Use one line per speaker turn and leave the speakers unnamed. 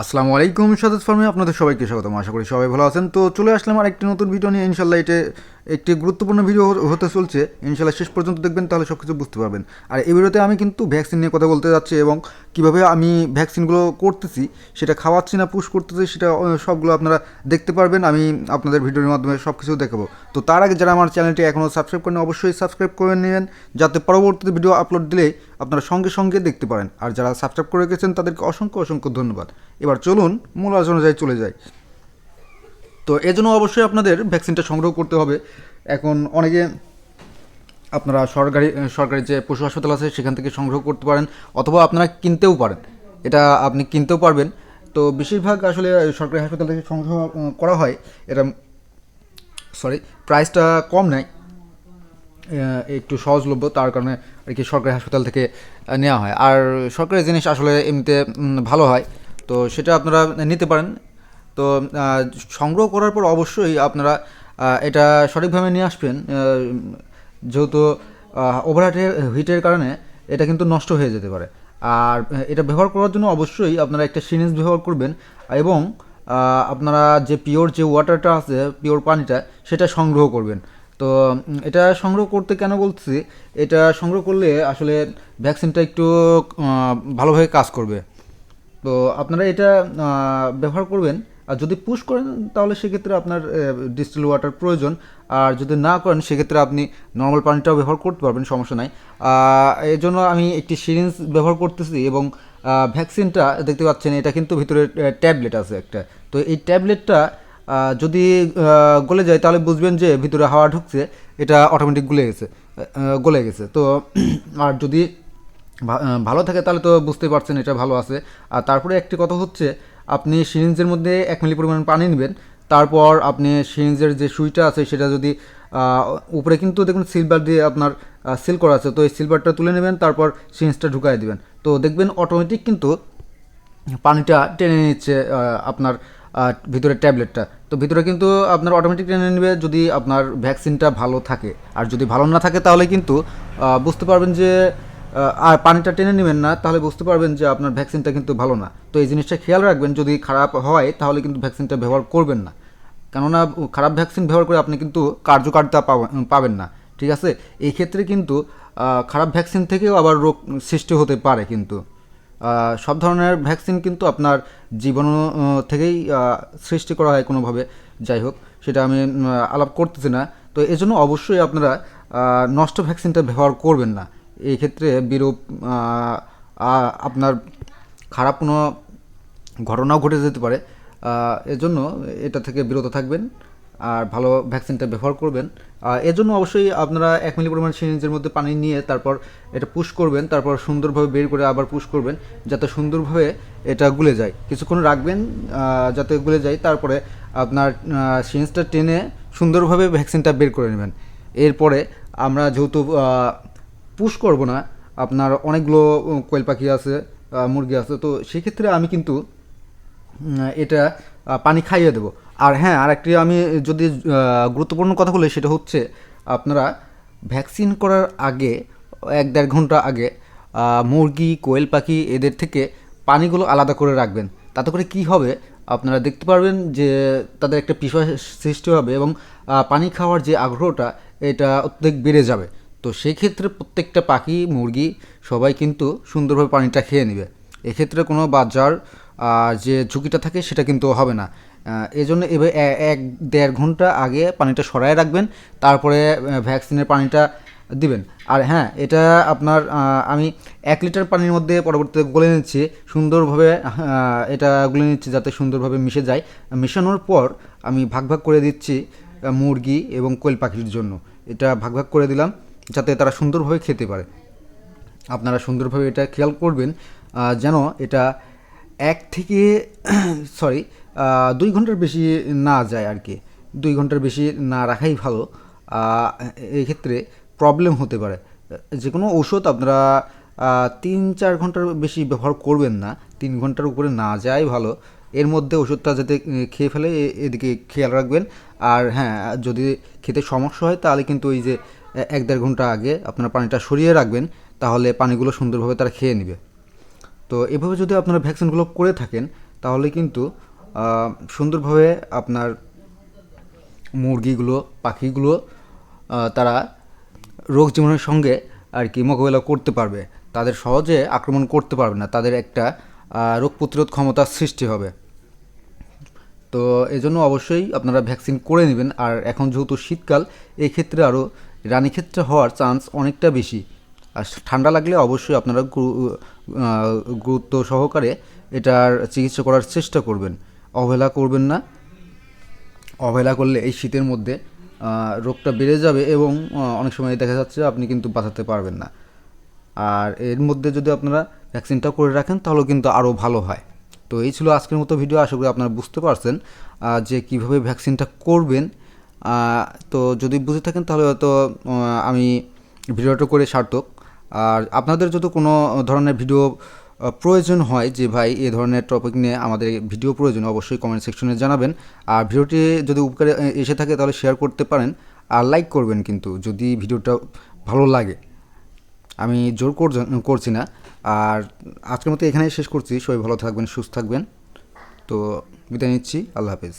আসসালামু আলাইকুম সাদাত ফার্মে আপনাদের সবাইকে স্বাগতম। আশা করি সবাই ভালো আছেন। তো চলে আসলাম আর একটি নতুন ভিডিও নিয়ে। ইনশাল্লাহ এটা একটি গুরুত্বপূর্ণ ভিডিও হতে চলছে। ইনশাল্লাহ শেষ পর্যন্ত দেখবেন, তাহলে সব কিছু বুঝতে পারবেন। আর এই ভিডিওতে আমি কিন্তু ভ্যাকসিন নিয়ে কথা বলতে যাচ্ছি এবং কীভাবে আমি ভ্যাকসিনগুলো করতেছি, সেটা খাওয়াচ্ছি না পুশ করতেছি, সেটা সবগুলো আপনারা দেখতে পারবেন। আমি আপনাদের ভিডিওর মাধ্যমে সব কিছু দেখাবো। তো তার আগে যারা আমার চ্যানেলটি এখনও সাবস্ক্রাইব করেন অবশ্যই সাবস্ক্রাইব করে নেবেন, যাতে পরবর্তীতে ভিডিও আপলোড দিলে আপনারা সঙ্গে সঙ্গে দেখতে পারেন। আর যারা সাবস্ক্রাইব করে গেছেন তাদেরকে অসংখ্য অসংখ্য ধন্যবাদ। এবার চলুন, মূল আলোচনা যাই চলে যাই। তো এজন্য অবশ্যই আপনাদের ভ্যাকসিনটা সংগ্রহ করতে হবে। এখন অনেকে আপনারা সরকারি সরকারি যে পশু হাসপাতাল আছে, সেখান থেকে সংগ্রহ করতে পারেন অথবা আপনারা কিনতেও পারেন। এটা আপনি কিনতেও পারবেন। তো বেশিরভাগ আসলে সরকারি হাসপাতাল থেকে সংগ্রহ করা হয়। এটা সরি, প্রাইসটা কম নেয়। একটু সহজলভ্য, তার কারণে আর কি সরকারি হাসপাতাল থেকে নেওয়া হয়। আর সরকারি জিনিস আসলে এমনিতে ভালো হয়। তো সেটা আপনারা নিতে পারেন। তো সংগ্রহ করার পর অবশ্যই আপনারা এটা সঠিকভাবে নিয়ে আসবেন। যেহেতু ওভারহিটের হিটের কারণে এটা কিন্তু নষ্ট হয়ে যেতে পারে। আর এটা ব্যবহার করার জন্য অবশ্যই আপনারা একটা সিরিঞ্জ ব্যবহার করবেন এবং আপনারা যে পিওর যে ওয়াটারটা আছে পিওর পানিটা, সেটা সংগ্রহ করবেন। তো এটা সংগ্রহ করতে কেন বলছি? এটা সংগ্রহ করলে আসলে ভ্যাকসিনটা একটু ভালোভাবে কাজ করবে। তো, আপনারা এটা ব্যবহার করবেন। আর যদি পুশ করেন, তাহলে সেক্ষেত্রে আপনার ডিস্টিল ওয়াটার প্রয়োজন। আর যদি না করেন, সেক্ষেত্রে আপনি নর্মাল পানিটাও ব্যবহার করতে পারবেন, সমস্যা নাই। এই জন্য আমি একটি সিরিঞ্জ ব্যবহার করতেছি এবং ভ্যাকসিনটা দেখতে পাচ্ছেন, এটা কিন্তু ভিতরে ট্যাবলেট আছে একটা। তো এই ট্যাবলেটটা যদি গলে যায়, তাহলে বুঝবেন যে ভিতরে হাওয়া ঢুকছে, এটা অটোমেটিক গলে গেছে গলে গেছে। তো, আর যদি ভালো থাকে, তাহলে তো বুঝতে পারছেন, এটা ভালো আছে। আর তারপরে একটি কথা হচ্ছে আপনি সিরিঞ্জের মধ্যে এক মিলি পরিমাণ পানি নেবেন, তারপর আপনি সিরিঞ্জের যে সুইটা আছে সেটা যদি উপরে কিন্তু দেখুন সিলভার দিয়ে আপনার সিল করা আছে, তো এই সিলভারটা তুলে নেবেন, তারপর সিরিঞ্জটা ঢুকাই দিবেন। তো দেখবেন অটোমেটিক কিন্তু পানিটা টেনে নিচ্ছে আপনার ভিতরে ট্যাবলেটটা। তো ভিতরে কিন্তু আপনার অটোমেটিক টেনে নেবে যদি আপনার ভ্যাকসিনটা ভালো থাকে। আর যদি ভালো না থাকে তাহলে কিন্তু বুঝতে পারবেন যে আর পানিটা টেনে নেবেন না, তাহলে বুঝতে পারবেন যে আপনার ভ্যাকসিনটা কিন্তু ভালো না। তো এই জিনিসটা খেয়াল রাখবেন, যদি খারাপ হয়, তাহলে কিন্তু ভ্যাকসিনটা ব্যবহার করবেন না। কেননা, খারাপ ভ্যাকসিন ব্যবহার করে আপনি কিন্তু কার্যকারিতা পাবেন না। ঠিক আছে? এই ক্ষেত্রে কিন্তু খারাপ ভ্যাকসিন থেকেও আবার রোগ সৃষ্টি হতে পারে কিন্তু। সব ধরনের ভ্যাকসিন কিন্তু আপনার জীবন থেকেই সৃষ্টি করা হয় কোনোভাবে। যাই হোক, সেটা আমি আলাপ করতেছি না। তো এজন্য অবশ্যই আপনারা নষ্ট ভ্যাকসিনটা ব্যবহার করবেন না। এই ক্ষেত্রে বিরূপ আপনার খারাপ কোনো ঘটনাও ঘটে যেতে পারে। এজন্য এটা থেকে বিরত থাকবেন আর ভালো ভ্যাকসিনটা ব্যবহার করবেন। আহ, এজন্য অবশ্যই আপনারা এক মিলি পরিমাণ সিরিঞ্জের মধ্যে পানি নিয়ে তারপর এটা পুশ করবেন তারপর সুন্দরভাবে বের করে আবার পুশ করবেন যাতে সুন্দরভাবে এটা গুলে যায়। কিছুক্ষণ রাখবেন যাতে গুলে যায় তারপরে আপনার সিরিঞ্জটা টেনে সুন্দরভাবে ভ্যাকসিনটা বের করে নেবেন। এরপরে আমরা যেহেতু পুশ করব না। আপনার অনেকগুলো কোয়েল পাখি আছে মুরগি আছে, তো সেক্ষেত্রে আমি কিন্তু এটা পানি খাইয়ে দেবো। আর হ্যাঁ আর একটি আমি যদি গুরুত্বপূর্ণ কথা বলি, সেটা হচ্ছে আপনারা ভ্যাকসিন করার আগে, এক দেড় ঘণ্টা আগে মুরগি, কোয়েল পাখি এদের থেকে পানিগুলো আলাদা করে রাখবেন। তাতে করে কি হবে, আপনারা দেখতে পারবেন যে তাদের একটা পিসা সৃষ্টি হবে এবং পানি খাওয়ার যে আগ্রহটা, এটা অত্যধিক বেড়ে যাবে। তো সেই ক্ষেত্রে প্রত্যেকটা পাখি মুরগি সবাই কিন্তু সুন্দরভাবে পানিটা খেয়ে নেবে। এক্ষেত্রে কোনো বাজার যে ঝুঁকিটা থাকে সেটা কিন্তু হবে না। আহ, এই জন্য এবার এক দেড় ঘণ্টা আগে পানিটা সরায় রাখবেন তারপরে ভ্যাকসিনের পানিটা দিবেন। আর হ্যাঁ এটা আপনার আমি এক লিটার পানির মধ্যে পরবর্তীতে গলে নিচ্ছি সুন্দরভাবে এটা গলে নিচ্ছি যাতে সুন্দরভাবে মিশে যায়। মেশানোর পর আমি ভাগ ভাগ করে দিচ্ছি মুরগি এবং কোয়েল পাখির জন্য। এটা ভাগ ভাগ করে দিলাম। যাতে তারা সুন্দরভাবে খেতে পারে। আপনারা সুন্দরভাবে এটা খেয়াল করবেন যেন এটা এক থেকে সরি দুই ঘণ্টার বেশি না যায় আর কি দুই ঘণ্টার বেশি না রাখাই ভালো। আহ, এই ক্ষেত্রে প্রবলেম হতে পারে। যে কোনো ঔষধ আপনারা তিন চার ঘণ্টার বেশি ব্যবহার করবেন না। তিন ঘণ্টার উপরে না যায় ভালো। এর মধ্যে ওষুধটা যাতে খেয়ে ফেলে এদিকে খেয়াল রাখবেন। আর হ্যাঁ যদি খেতে সমস্যা হয় তাহলে কিন্তু ওই যে এক দেড় ঘণ্টা আগে আপনার পানিটা সরিয়ে রাখবেন, তাহলে পানিগুলো সুন্দরভাবে তারা খেয়ে নেবে। তো এভাবে যদি আপনারা ভ্যাকসিনগুলো করে থাকেন, তাহলে কিন্তু সুন্দরভাবে আপনার মুরগিগুলো, পাখিগুলো তারা রোগ জীবনের সঙ্গে আর কি মোকাবেলা করতে পারবে। তাদের সহজে আক্রমণ করতে পারবে না, তাদের একটা রোগ প্রতিরোধ ক্ষমতার সৃষ্টি হবে। তো এই জন্য অবশ্যই আপনারা ভ্যাকসিন করে নেবেন, আর এখন যেহেতু শীতকাল এই ক্ষেত্রে আরও রানীক্ষেত্রে হওয়ার চান্স অনেকটা বেশি। আর ঠান্ডা লাগলে অবশ্যই আপনারা গুরু- গুরুত্ব সহকারে এটার চিকিৎসা করার চেষ্টা করবেন। অবহেলা করবেন না। অবহেলা করলে এই শীতের মধ্যে রোগটা বেড়ে যাবে এবং অনেক সময় দেখা যাচ্ছে আপনি কিন্তু বাঁচাতে পারবেন না। আর এর মধ্যে যদি আপনারা ভ্যাকসিনটা করে রাখেন, তাহলে কিন্তু আরও ভালো হয়। তো এই ছিল আজকের মতো ভিডিও, আশা করি আপনারা বুঝতে পারছেন যে কীভাবে ভ্যাকসিনটা করবেন। তো যদি বুঝে থাকেন তাহলে হয়তো আমি ভিডিওটা করে সার্থক আর আপনাদের যদি কোনো ধরনের ভিডিও প্রয়োজন হয় যে ভাই এ ধরনের টপিক নিয়ে আমাদের ভিডিও প্রয়োজন, অবশ্যই কমেন্ট সেকশনে জানাবেন। আর ভিডিওটি যদি উপকারে এসে থাকে তাহলে শেয়ার করতে পারেন। আর লাইক করবেন কিন্তু, যদি ভিডিওটা ভালো লাগে। আমি জোর করছি না। আর আজকের মতো এখানেই শেষ করছি। সবাই ভালো থাকবেন, সুস্থ থাকবেন। তো বিদায় নিচ্ছি। আল্লাহ হাফেজ।